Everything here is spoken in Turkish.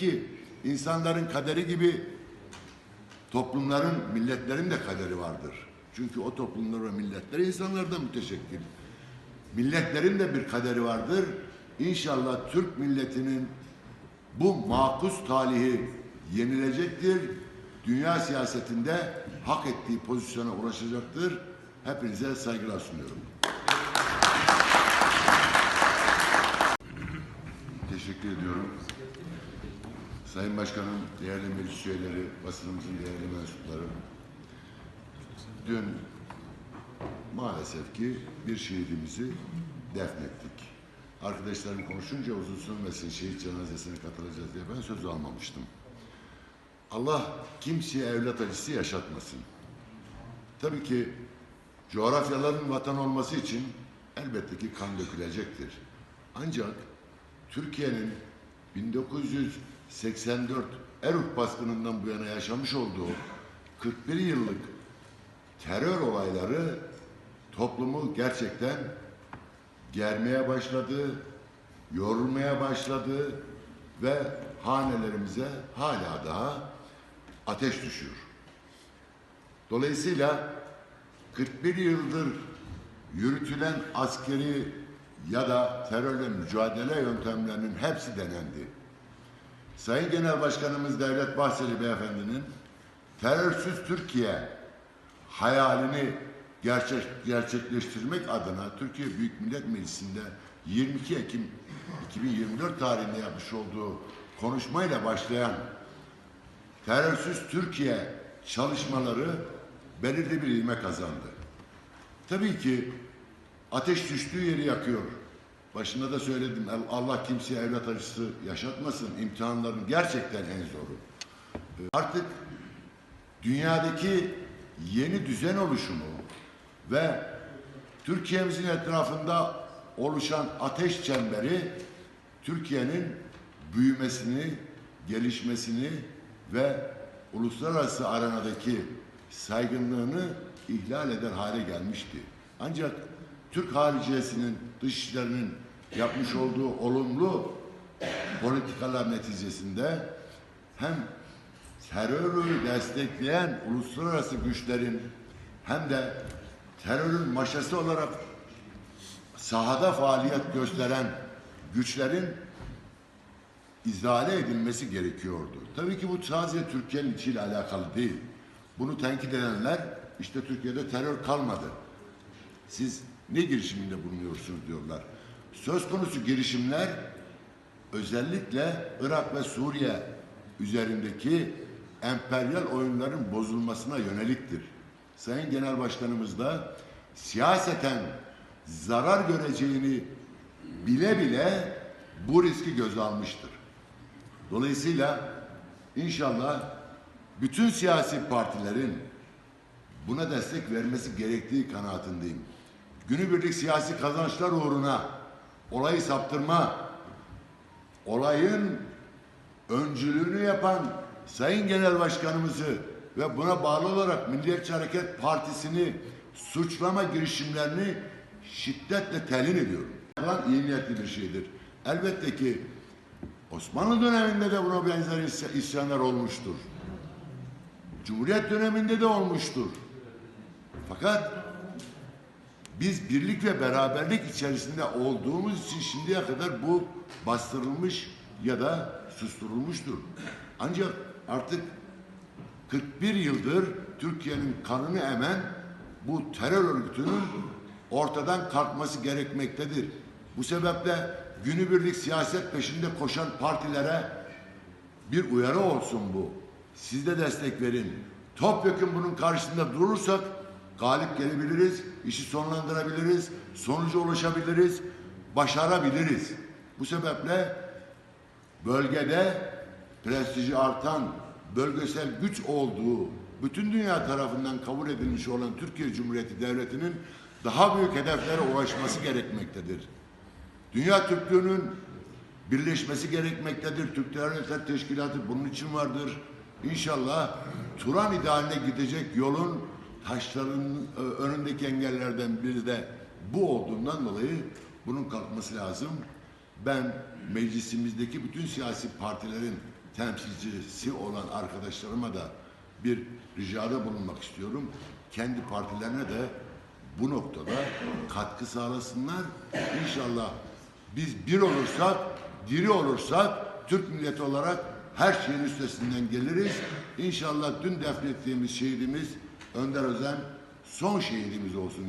ki insanların kaderi gibi toplumların, milletlerin de kaderi vardır. Çünkü o toplumlar ve milletler insanlardan müteşekkil. Milletlerin de bir kaderi vardır. İnşallah Türk milletinin bu makus talihi yenilecektir. Dünya siyasetinde hak ettiği pozisyona ulaşacaktır. Hepinize saygılar sunuyorum. Teşekkür ediyorum. Sayın Başkanım, değerli meclis üyeleri, basınımızın değerli mensupları. Dün maalesef ki bir şehidimizi defnettik. Arkadaşlarım konuşunca uzun sürmesin şehit cenazesine katılacağız diye ben söz almamıştım. Allah kimseye evlat acısı yaşatmasın. Tabii ki coğrafyaların vatan olması için elbette ki kan dökülecektir. Ancak Türkiye'nin 1984 Eruk baskınından bu yana yaşamış olduğu 41 yıllık terör olayları toplumu gerçekten germeye başladı, yorulmaya başladı ve hanelerimize hala daha ateş düşüyor. Dolayısıyla 41 yıldır yürütülen askeri ya da terörle mücadele yöntemlerinin hepsi denendi. Sayın Genel Başkanımız Devlet Bahçeli Beyefendi'nin terörsüz Türkiye hayalini gerçek, gerçekleştirmek adına Türkiye Büyük Millet Meclisi'nde 22 Ekim 2024 tarihinde yapmış olduğu konuşmayla başlayan terörsüz Türkiye çalışmaları belirli bir ilme kazandı. Tabii ki ateş düştüğü yeri yakıyor. Başında da söyledim Allah kimseye evlat acısı yaşatmasın. İmtihanların gerçekten en zoru. Ee, Artık dünyadaki yeni düzen oluşumu ve Türkiye'mizin etrafında oluşan ateş çemberi Türkiye'nin büyümesini, gelişmesini ve uluslararası arenadaki saygınlığını ihlal eder hale gelmişti. Ancak Türk hariciyesinin, dışişlerinin yapmış olduğu olumlu politikalar neticesinde hem terörü destekleyen uluslararası güçlerin hem de terörün maşası olarak sahada faaliyet gösteren güçlerin izale edilmesi gerekiyordu. Tabii ki bu sadece Türkiye'nin içiyle alakalı değil. Bunu tenkit edenler işte Türkiye'de terör kalmadı. Siz ne girişiminde bulunuyorsunuz diyorlar. Söz konusu girişimler özellikle Irak ve Suriye üzerindeki emperyal oyunların bozulmasına yöneliktir. Sayın Genel Başkanımız da siyaseten zarar göreceğini bile bile bu riski göze almıştır. Dolayısıyla inşallah bütün siyasi partilerin buna destek vermesi gerektiği kanaatindeyim. Günübirlik siyasi kazançlar uğruna olayı saptırma, olayın öncülüğünü yapan Sayın Genel Başkanımızı ve buna bağlı olarak Milliyetçi Hareket Partisi'ni suçlama girişimlerini şiddetle telin ediyorum. Lan iyi niyetli bir şeydir. Elbette ki Osmanlı döneminde de buna benzer isy- isyanlar olmuştur. Cumhuriyet döneminde de olmuştur. Fakat biz birlik ve beraberlik içerisinde olduğumuz için şimdiye kadar bu bastırılmış ya da susturulmuştur. Ancak artık 41 yıldır Türkiye'nin kanını emen bu terör örgütünün ortadan kalkması gerekmektedir. Bu sebeple günübirlik siyaset peşinde koşan partilere bir uyarı olsun bu. Siz de destek verin. Topyekun bunun karşısında durursak galip gelebiliriz, işi sonlandırabiliriz, sonuca ulaşabiliriz, başarabiliriz. Bu sebeple bölgede prestiji artan, bölgesel güç olduğu, bütün dünya tarafından kabul edilmiş olan Türkiye Cumhuriyeti Devleti'nin daha büyük hedeflere ulaşması gerekmektedir. Dünya Türklüğünün birleşmesi gerekmektedir. Türk Devletler Teşkilatı bunun için vardır. İnşallah Turan idealine gidecek yolun taşların e, önündeki engellerden biri de bu olduğundan dolayı bunun kalkması lazım. Ben meclisimizdeki bütün siyasi partilerin temsilcisi olan arkadaşlarıma da bir ricada bulunmak istiyorum. Kendi partilerine de bu noktada katkı sağlasınlar. İnşallah biz bir olursak, diri olursak Türk milleti olarak her şeyin üstesinden geliriz. İnşallah dün defnettiğimiz şehidimiz Önder Özen son şehidimiz olsun